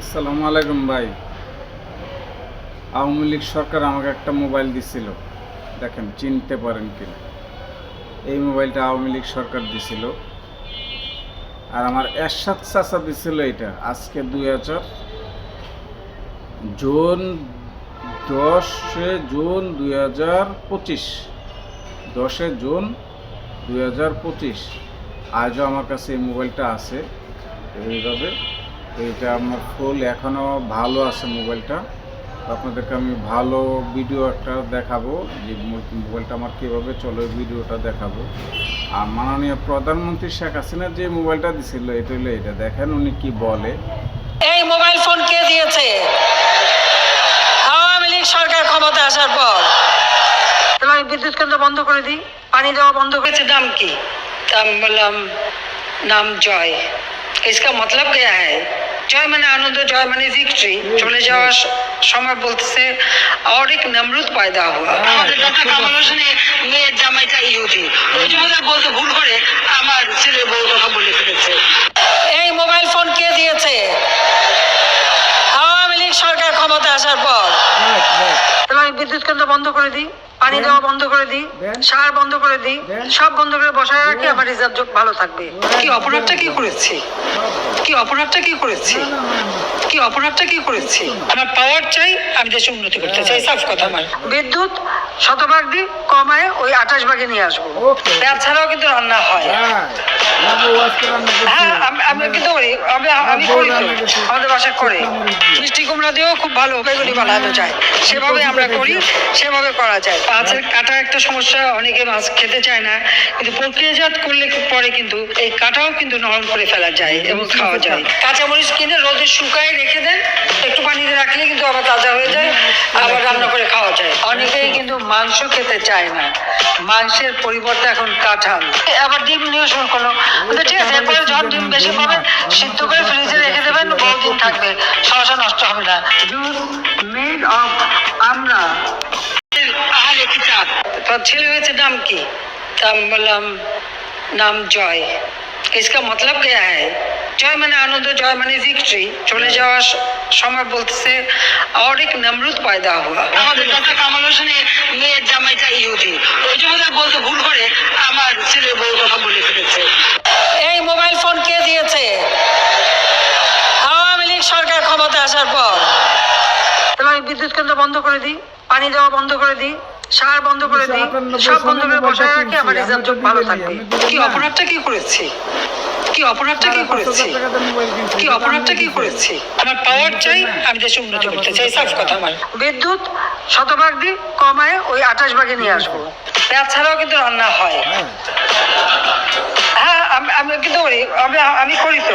আসসালামু আলাইকুম ভাই। আওয়ামী লীগ সরকার আমাকে একটা মোবাইল দিছিল। দেখেন, চিনতে পারেন কিনা। এই মোবাইলটা আওয়ামী লীগ সরকার দিছিল। আর আমার এরশাদ চাচা দিছিল এটা আজকে দুই হাজার জুন দশে জুন দুই হাজার পঁচিশ। দশে জুন দুই হাজার পঁচিশ। আজও আমার কাছে এই মোবাইলটা আছে। এইভাবে এইটা আমার ফুল এখনও ভালো আছে মোবাইলটা। আপনাদেরকে আমি ভালো ভিডিও একটা দেখাবো যে মোবাইলটা আমার কীভাবে চলে ওই ভিডিওটা দেখাবো। আর মাননীয় প্রধানমন্ত্রী শেখ হাসিনা যে মোবাইলটা দিছিল এটা হলো এটা। দেখেন উনি কি বলে। এই মোবাইল ফোন কে দিয়েছে? আওয়ামী লীগ সরকার ক্ষমতা আসার পর। আমি বিদ্যুৎ কেন্দ্র বন্ধ করে দিই পানি দেওয়া বন্ধ করেছে নাম কি? তা আমি বললাম নাম জয়। इसका मतलब क्या है জয় মানে আনন্দ জয় মানে ভিক্টরি চলে যাওয়ার স- সময় বলতেছে और एक नमरूद पैदा हुआ আমাদের দাদা কামাল হোসেনের মেয়ের জামাইটা ইহুদি ওই জন্য বলতে ভুল করে আমার ছেলে বউ কথা বলে ফেলেছে এই মোবাইল ফোন কে দিয়েছে আওয়ামী লীগ সরকার ক্ষমতা আসার পর তাহলে আমি বিদ্যুৎ কেন্দ্র বন্ধ করে দিই পানি দেওয়া বন্ধ করে দিই সার বন্ধ করে দিই সব বন্ধ করে বসায় রাখি আমার রিজার্ভ যোগ ভালো থাকবে। কি অপরাধটা কি করেছি? কি অপরাধটা কি করেছি? কি অপরাধটা কি করেছি? আমার পাওয়ার চাই আমি দেশে উন্নতি করতে চাই সাফ কথা আমার। বিদ্যুৎ শতভাগ দিই কমায় ওই আঠাশ ভাগে নিয়ে আসব। Okay. পেঁয়াজ ছাড়াও কিন্তু রান্না হয়। হ্যাঁ আমি- আমি কিন্তু করি আমি আমি করি তো আমাদের করে মিষ্টি কুমড়া দিয়েও খুব ভালো, বেগুনি বানানো যায়। সেভাবে আমরা করি, সেভাবে করা যায়। মাছের কাটা একটা সমস্যা, অনেকে মাছ খেতে চায় না, কিন্তু প্রক্রিয়াজাত করলে পরে কিন্তু এই কাটাও কিন্তু নরম করে ফেলা যায় এবং খাওয়া যায়। কাঁচামরিচ কিনে রোদে শুকায় রেখে দেন, একটু পানিতে রাখলে কিন্তু আবার তাজা হয়ে যায়, আবার রান্না করে খাওয়া যায়। অনেকেই কিন্তু মাংস খেতে চায় না, মাংসের পরিবর্তে এখন কাঁঠাল। আবার ডিম নিয়ে শুরু করল। ঠিক আছে এরপরে যখন ডিম বেশি পাবেন, সিদ্ধ করে থাকবে সমস্যা নষ্ট হবে না মেড অফ আমরা আহলে কিতাব তার ছেলে হয়েছে নাম কি তা আমি বললাম নাম জয় इसका मतलब क्या है জয় মানে আনন্দ জয় মানে ভিক্টরি চলে যাওয়ার স- সময় বলতেছে और एक नमरूद पैदा हुआ আমাদের দাদা কামাল হোসেনের মেয়ের জামাইটা ইহুদি ওই জন্য বলতে ভুল করে আসার পর তাহলে আমি বিদ্যুৎ কেন্দ্র বন্ধ করে দিই পানি দেওয়া বন্ধ করে দিই সার বন্ধ করে দিই সব বন্ধ করে বসায় রাখি আমার রিজার্ভ ভালো থাকবে। কি অপরাধটা কি করেছি? কি অপরাধটা কি করেছি? কি অপরাধটা কি করেছি? আমার পাওয়ার চাই আমি দেশে উন্নতি করতে চাই সাফ কথা আমার। বিদ্যুৎ শতভাগ দিই কমায় ওই আঠাশ ভাগে নিয়ে আসব। পেঁয়াজ ছাড়াও কিন্তু রান্না হয়। হ্যাঁ আমি আমি কিন্তু করি আমি আমি করি তো।